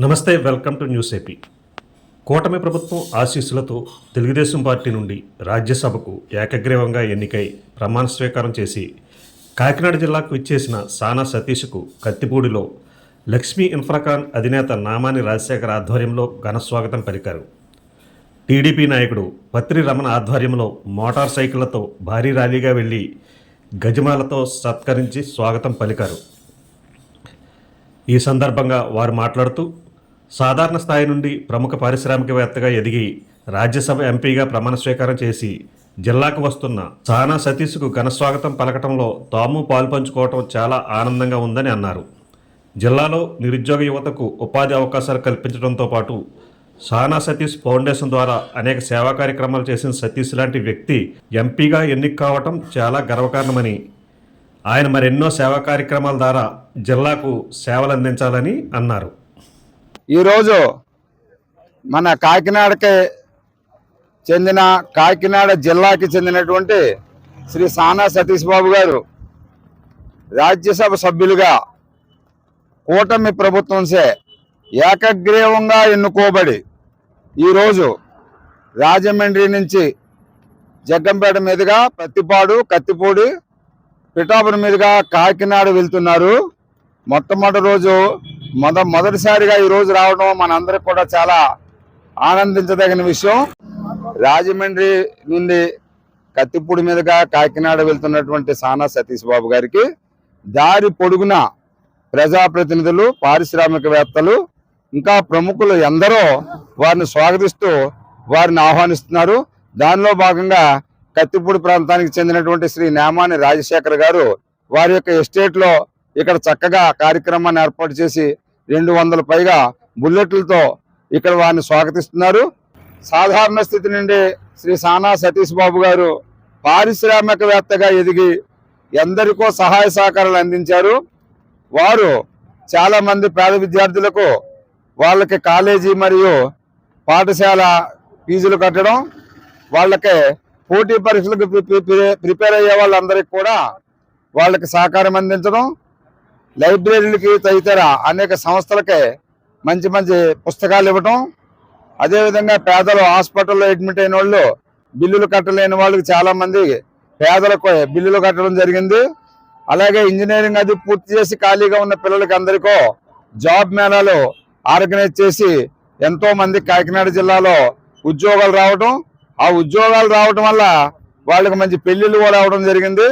నమస్తే welcome to news AP. కూటమి ప్రభుత్వం ఆశీస్సులతో తెలుగుదేశం పార్టీ నుండి రాజ్యసభకు ఏకగ్రీవంగా ఎన్నికై ప్రమాణ స్వీకారం చేసి కాకినాడ జిల్లాకు ఇచ్చేసిన సానా సతీష్కు కత్తిపూడిలో లక్ష్మీ ఇన్ఫ్రాకాన్ అధినేత నామాని రాజశేఖర్ ఆధ్వర్యంలో ఘన స్వాగతం పలికారు. టీడీపీ నాయకుడు పత్రి రమణ ఆధ్వర్యంలో మోటార్ సైకిళ్ళతో భారీ ర్యాలీగా వెళ్ళి గజమాలతో సత్కరించి స్వాగతం పలికారు. ఈ సందర్భంగా వారు మాట్లాడుతూ సాధారణ స్థాయి నుండి ప్రముఖ పారిశ్రామికవేత్తగా ఎదిగి రాజ్యసభ ఎంపీగా ప్రమాణ స్వీకారం చేసి జిల్లాకు వస్తున్న సానా సతీష్కు ఘనస్వాగతం పలకటంలో తాము పాల్పంచుకోవటం చాలా ఆనందంగా ఉందని అన్నారు. జిల్లాలో నిరుద్యోగ యువతకు ఉపాధి అవకాశాలు కల్పించడంతో పాటు సానా సతీష్ ఫౌండేషన్ ద్వారా అనేక సేవా కార్యక్రమాలు చేసిన సతీష్ లాంటి వ్యక్తి ఎంపీగా ఎన్నిక కావటం చాలా గర్వకారణమని ఆయన మరెన్నో సేవా కార్యక్రమాల ద్వారా జిల్లాకు సేవలు అందించాలని అన్నారు. ఈరోజు మన కాకినాడకి చెందిన కాకినాడ జిల్లాకి చెందినటువంటి శ్రీ సానా సతీష్ బాబు గారు రాజ్యసభ సభ్యులుగా కూటమి ప్రభుత్వంసే ఏకగ్రీవంగా ఎన్నుకోబడి ఈరోజు రాజమండ్రి నుంచి జగ్గంపేట మీదుగా పత్తిపాడు కత్తిపూడి పిఠాపురం మీదుగా కాకినాడ వెళ్తున్నారు. మొట్టమొదటి రోజు మొద మొదటిసారిగా ఈ రోజు రావడం మనందరికి కూడా చాలా ఆనందించదగిన విషయం. రాజమండ్రి నుండి కత్తిపూడి మీదుగా కాకినాడ వెళ్తున్నటువంటి సానా సతీష్ బాబు గారికి దారి పొడుగున ప్రజాప్రతినిధులు పారిశ్రామికవేత్తలు ఇంకా ప్రముఖులు ఎందరో వారిని స్వాగతిస్తూ వారిని ఆహ్వానిస్తున్నారు. దానిలో భాగంగా కత్తిపూడి ప్రాంతానికి చెందినటువంటి శ్రీ నేమాని రాజశేఖర్ గారు వారి యొక్క ఎస్టేట్లో ఇక్కడ చక్కగా కార్యక్రమాన్ని ఏర్పాటు చేసి రెండు వందల పైగా బుల్లెట్లతో ఇక్కడ వారిని స్వాగతిస్తున్నారు. సాధారణ స్థితి నుండి శ్రీ సానా సతీష్ బాబు గారు పారిశ్రామికవేత్తగా ఎదిగి ఎందరికో సహాయ సహకారాలు అందించారు. వారు చాలా మంది పేద విద్యార్థులకు వాళ్ళకి కాలేజీ మరియు పాఠశాల ఫీజులు కట్టడం వాళ్ళకి పోటీ పరీక్షలకు ప్రిపేర్ అయ్యే వాళ్ళందరికీ కూడా వాళ్ళకి సహకారం అందించడం లైబ్రరీలకి తదితర అనేక సంస్థలకే మంచి మంచి పుస్తకాలు ఇవ్వటం. అదేవిధంగా పేదలు హాస్పిటల్లో అడ్మిట్ అయిన వాళ్ళు బిల్లులు కట్టలేని వాళ్ళకి చాలామంది పేదలకు బిల్లులు కట్టడం జరిగింది. అలాగే ఇంజనీరింగ్ అది పూర్తి చేసి ఖాళీగా ఉన్న పిల్లలకి అందరికో జాబ్ మేళాలు ఆర్గనైజ్ చేసి ఎంతో మంది కాకినాడ జిల్లాలో ఉద్యోగాలు రావడం ఆ ఉద్యోగాలు రావడం వల్ల వాళ్ళకి మంచి పెళ్ళిళ్ళు కూడా అవడం జరిగింది.